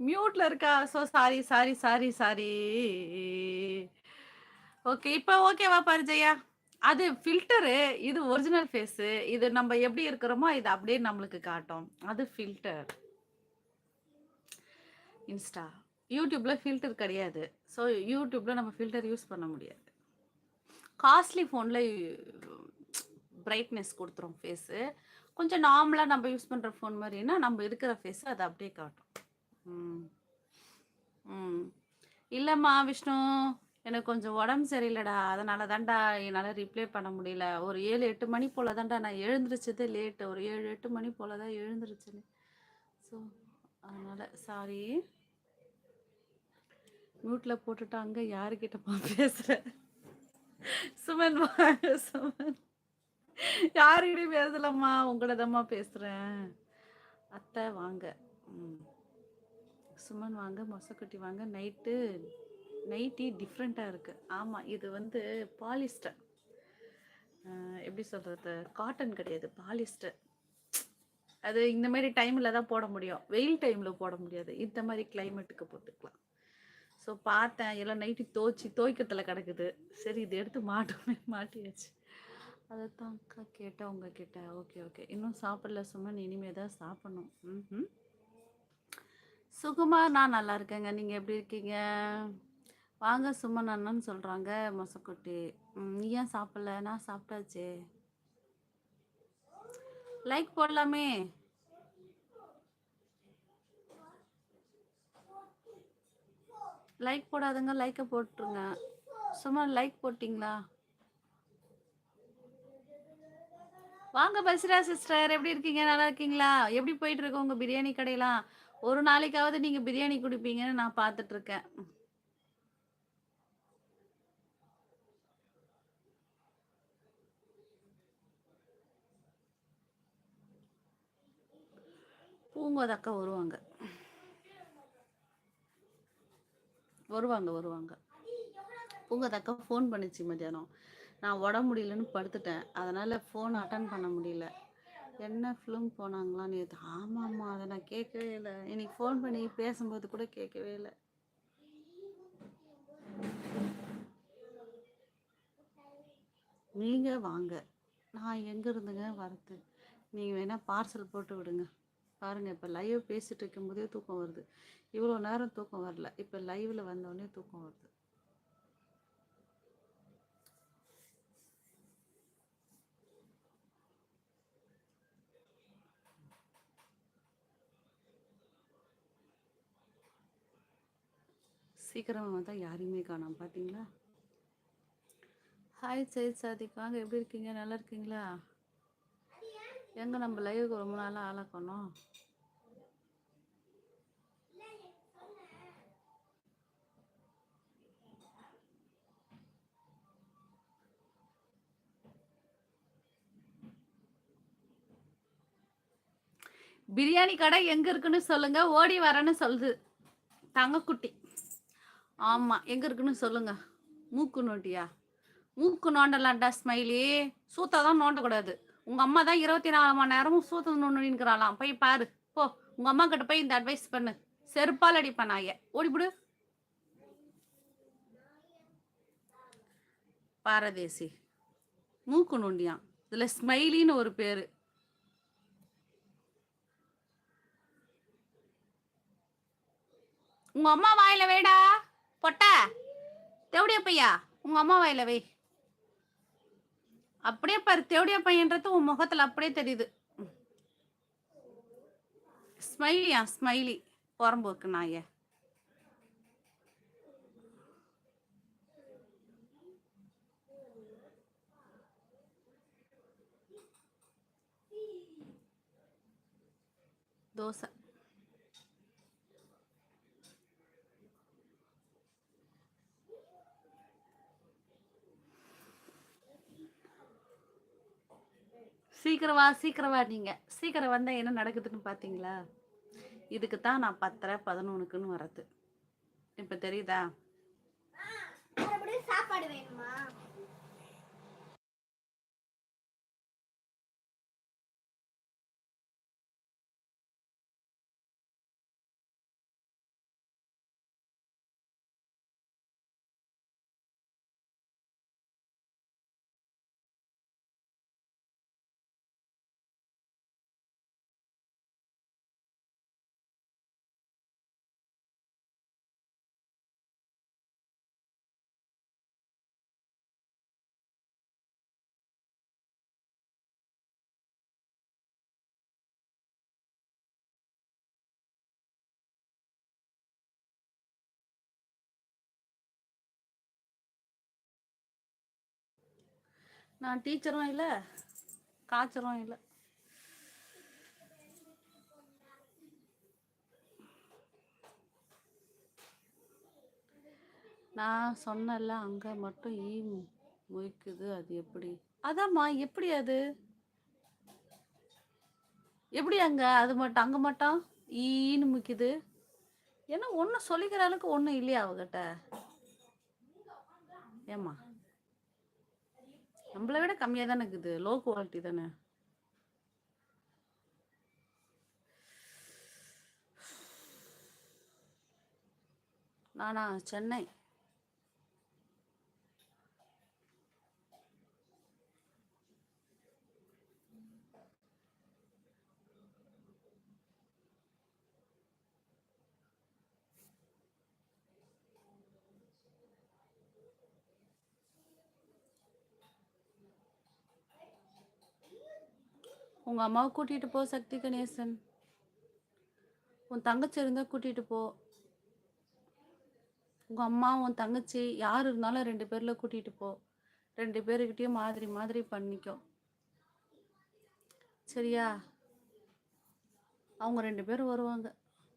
மியூட்ல இருக்கா? So sorry sorry sorry sorry okay இப்போ ஓகேவா பரிஜயா? அது ஃபில்டரு இது ஒரிஜினல் ஃபேஸு இது நம்ம எப்படி இருக்கிறோமோ இது அப்படியே நம்மளுக்கு காட்டும். அது ஃபில்டர் இன்ஸ்டா யூடியூப்ல ஃபில்டர் கிடையாது. ஸோ யூடியூப்ல நம்ம ஃபில்டர் யூஸ் பண்ண முடியாது. காஸ்ட்லி ஃபோனில் பிரைட்னஸ் கொடுத்துரும் ஃபேஸு கொஞ்சம் நார்மலாக நம்ம யூஸ் பண்ணுற ஃபோன் மாதிரினா நம்ம இருக்கிற ஃபேஸு அதை அப்படியே காட்டும். ம். ம். இல்லைம்மா விஷ்ணு. எனக்கு கொஞ்சம் உடம்பு சரியில்லைடா. அதனால தான்டா என்னால் ரிப்ளை பண்ண முடியல. ஒரு ஏழு எட்டு மணி போல் தான்டா நான் எழுந்திரிச்சது லேட்டு ஒரு ஏழு எட்டு மணி போல் தான் எழுந்திரிச்சேன். ஸோ அதனால் சாரி மியூட்டில் போட்டுட்டாங்க யாருக்கிட்டப்பா பேசுகிறேன் சுமன் சுமன். யாருக்கிட்டையும் பேசலம்மா. உங்களதம்மா பேசுகிறேன் அத்தை வாங்க. ம். சுமன் வாங்க மொசக்குட்டி வாங்க நைட்டு நைட்டி டிஃப்ரெண்ட்டாக இருக்குது ஆமாம் இது வந்து பாலிஸ்டர் எப்படி சொல்கிறது காட்டன் கிடையாது பாலிஸ்டர் அது இந்த மாதிரி டைமில் தான் போட முடியும். வெயில் டைமில் போட முடியாது. இந்த மாதிரி கிளைமேட்டுக்கு போட்டுக்கலாம். ஸோ பார்த்தேன் எல்லாம் நைட்டு தோச்சி துவைக்கிறதுல கிடக்குது. சரி இதை எடுத்து மாட்டோமே மாட்டியாச்சு. அதை தான் அக்கா கேட்டேன் உங்ககிட்ட. ஓகே ஓகே இன்னும் சாப்பிடல சுமன் இனிமே தான் சாப்பிட்ணும். ம் ம் சுகுமார் நான் நல்லா இருக்கேங்க. நீங்கள் எப்படி இருக்கீங்க? வாங்க சுமன் அண்ணன்னு சொல்கிறாங்க மொசக்குட்டி. நீ ஏன் சாப்பிடல? நான் சாப்பிட்டாச்சே. லைக் போடலாமே. லைக் போடாதுங்க லைக்கை போட்டுருங்க. சும்மா லைக் போட்டிங்களா? வாங்க பசிரா சிஸ்டர் எப்படி இருக்கீங்க? நல்லா இருக்கீங்களா? எப்படி போயிட்டு இருக்கு உங்க பிரியாணி கடையெல்லாம்? ஒரு நாளைக்காவது நீங்க பிரியாணி குடிப்பீங்கன்னு நான் பார்த்துட்டு இருக்கேன் பூங்கோதக்கா வருவாங்க. வருவாங்க வருவாங்க. பூங்கோதக்கா ஃபோன் பண்ணிச்சு மத்தியானம். நான் உடம்பு முடியலன்னு படுத்துட்டேன். அதனால் ஃபோன் அட்டன் பண்ண முடியல. என்ன ஃபிலிம் போனாங்களான்னு நேற்று ஆமாம்மா அதை நான் கேட்கவே இல்லை. இன்னைக்கு ஃபோன் பண்ணி பேசும்போது கூட கேட்கவே இல்லை. நீங்கள் வாங்க. நான் எங்கே இருந்துங்க? வரது நீங்கள் வேணால் பார்சல் போட்டு விடுங்க. பாருங்கள் இப்போ லைவ் பேசிகிட்டு இருக்கும்போதே தூக்கம் வருது. இவ்வளோ நேரம் தூக்கம் வரல. இப்போ லைவில் வந்தோடனே தூக்கம் வருது. சீக்கிரமாக வந்தால் யாரையுமே காணோம். பார்த்தீங்களா ஹாய் சைத் சாதிக் வாங்க எப்படி இருக்கீங்க? நல்லா இருக்கீங்களா? எங்கே நம்ம லைவுக்கு ரொம்ப நாளாக ஆளாக்கணும் பிரியாணி கடை எங்க இருக்குன்னு சொல்லுங்க ஓடி வரேன்னு சொல்லுது. தங்கக்குட்டி. ஆமா எங்க இருக்குன்னு சொல்லுங்க. மூக்கு நோண்டியா? மூக்கு நோண்டலாம்டா ஸ்மைலி. சூத்தா தான் நோண்டக்கூடாது. உங்க அம்மா தான் இருபத்தி நாலு மணி நேரமும் சூத்த நோண்டின்னுக்கிறாளாம். போய் பாரு. போ உங்க அம்மா கிட்ட போய் இந்த அட்வைஸ் பண்ணு. செருப்பால் அடிப்பேன் நாய. ஓடிபிடு பாரதேசி. மூக்கு நோண்டியான். இதுல ஸ்மைலின்னு ஒரு பேரு. உங்க அம்மா வாயில வேடா. பொட்ட தேவடியா பையா? உங்க அம்மா வாயில வை. அப்படியே பாரு தேவடியா பையன்றது உன் முகத்துல அப்படியே தெரியுது. ஸ்மைலியா ஸ்மைலி. புறம்போக்கு நாய. தோசை. சீக்கிரம் வா சீக்கிரம் வா நீங்க. சீக்கிரம் வந்தா என்ன நடக்குதுன்னு பாத்தீங்களா? இதுக்கு தான் நான் பத்தரை பதினொன்றுக்குன்னு வர்றது. இப்போ தெரியுதா? சாப்பாடு வேணுமா? நான் டீச்சரும் இல்லை காய்ச்சரும் இல்லை. நான் சொன்னல அங்கே மட்டும் ஈ முயக்குது அது எப்படி? அதாம்மா எப்படி அது? எப்படி அங்க? அது மட்டும் அங்க மட்டும் ஈன்னு முக்கிது ஏன்னா ஒன்றும் சொல்லிக்கிற அளவுக்கு ஒன்றும் இல்லையா அவகிட்ட? ஏம்மா? நம்மளை விட கம்மியாக தானே இருக்குது. லோ குவாலிட்டி தானே. நானா? சென்னை. உங்க அம்மாவை கூட்டிட்டு போ சக்தி கணேசன். உன் தங்கச்சி இருந்தா கூட்டிட்டு போ. உங்க அம்மா உன் தங்கச்சி யார் இருந்தாலும் ரெண்டு பேர்ல கூட்டிட்டு போ. ரெண்டு பேருக்கிட்டயும் மாதிரி மாதிரி பண்ணிக்கோ. சரியா? அவங்க ரெண்டு பேரும் வருவாங்க.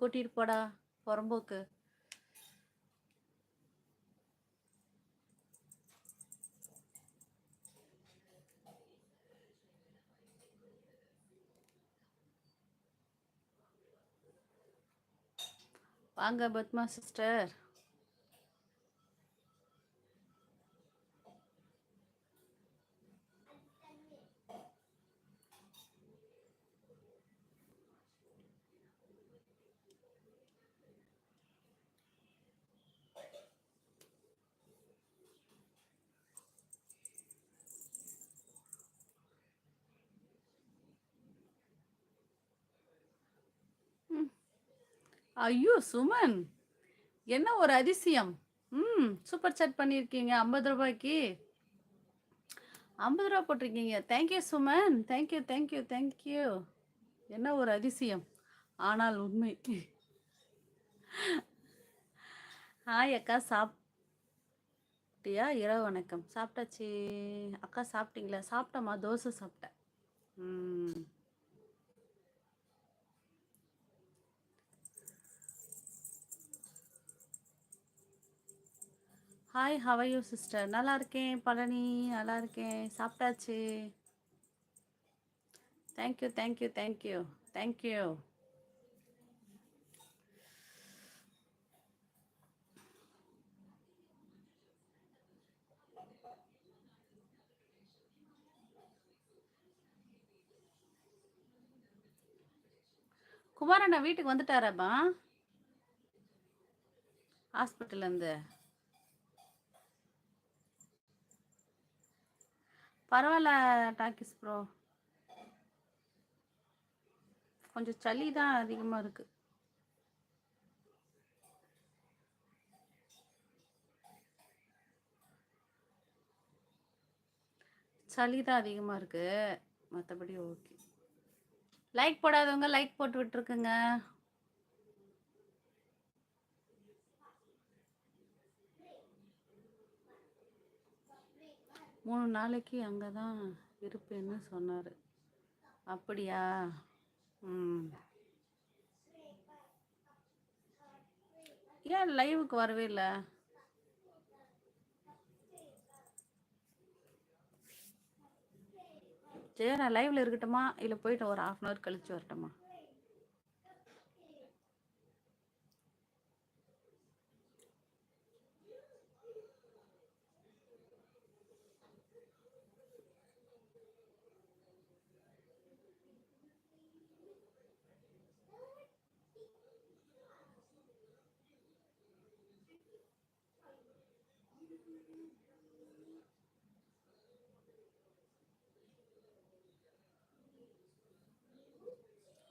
கூட்டிட்டு போடா புறம்போக்கு. வாங்க பத்மா சிஸ்டர். ஐயோ சுமன். என்ன ஒரு அதிசயம்? ம் சூப்பர் சாட் பண்ணியிருக்கீங்க ஐம்பது ரூபாய்க்கு. ஐம்பது ரூபா போட்டிருக்கீங்க. Thank you Suman. Thank you thank you thank you என்ன ஒரு அதிசயம்? ஆனால் உண்மை. ஹாய் அக்கா சாப்பிட்டியா? இரவு வணக்கம். சாப்பிட்டாச்சு. அக்கா சாப்பிட்டீங்களா? சாப்பிட்டம்மா தோசை சாப்பிட்டேன். ம். ஹாய் ஹவ் யூ சிஸ்டர் நல்லா இருக்கேன் பழனி. நல்லா இருக்கேன். சாப்பிட்டாச்சு? Thank you thank you thank you thank you குமாரண்ணா வீட்டுக்கு வந்துட்டாராப்பா ஹாஸ்பிட்டல்லேருந்து பரவாயில்ல டாக்கிஸ் ப்ரோ கொஞ்சம் சளி தான் அதிகமாக இருக்கு. சளி தான் அதிகமாக இருக்கு. மற்றபடி ஓகே லைக் போடாதவங்க லைக் போட்டு விட்டுருக்குங்க. மூணு நாளைக்கு அங்கே தான் இருப்பேன்னு சொன்னார். அப்படியா? ம். ஏன் லைவுக்கு வரவே இல்லை? சரி நான் லைவ்ல இருக்கட்டுமா? இல்லை போயிட்டு ஒரு ஹாஃப் அன் ஹவர் கழிச்சு வரட்டுமா?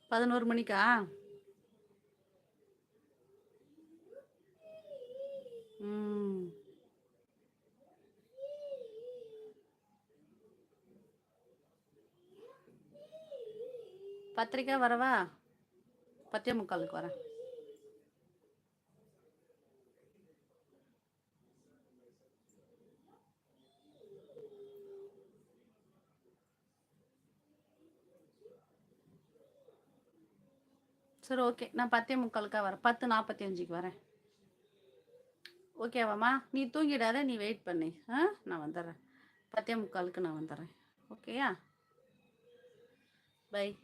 பதினோரு மணிக்கா? ம். வரவா? பத்தே முக்காலுக்கு வரேன். சரி ஓகே நான் பத்தே முக்காலுக்கா வரேன். பத்து நாற்பத்தி அஞ்சுக்கு வரேன் ஓகேவாம்மா நீ தூங்கிடாத நீ வெயிட் பண்ணி. ஆ? நான் வந்துடுறேன். பத்தே முக்காலுக்கு நான் வந்துடுறேன். ஓகேயா பை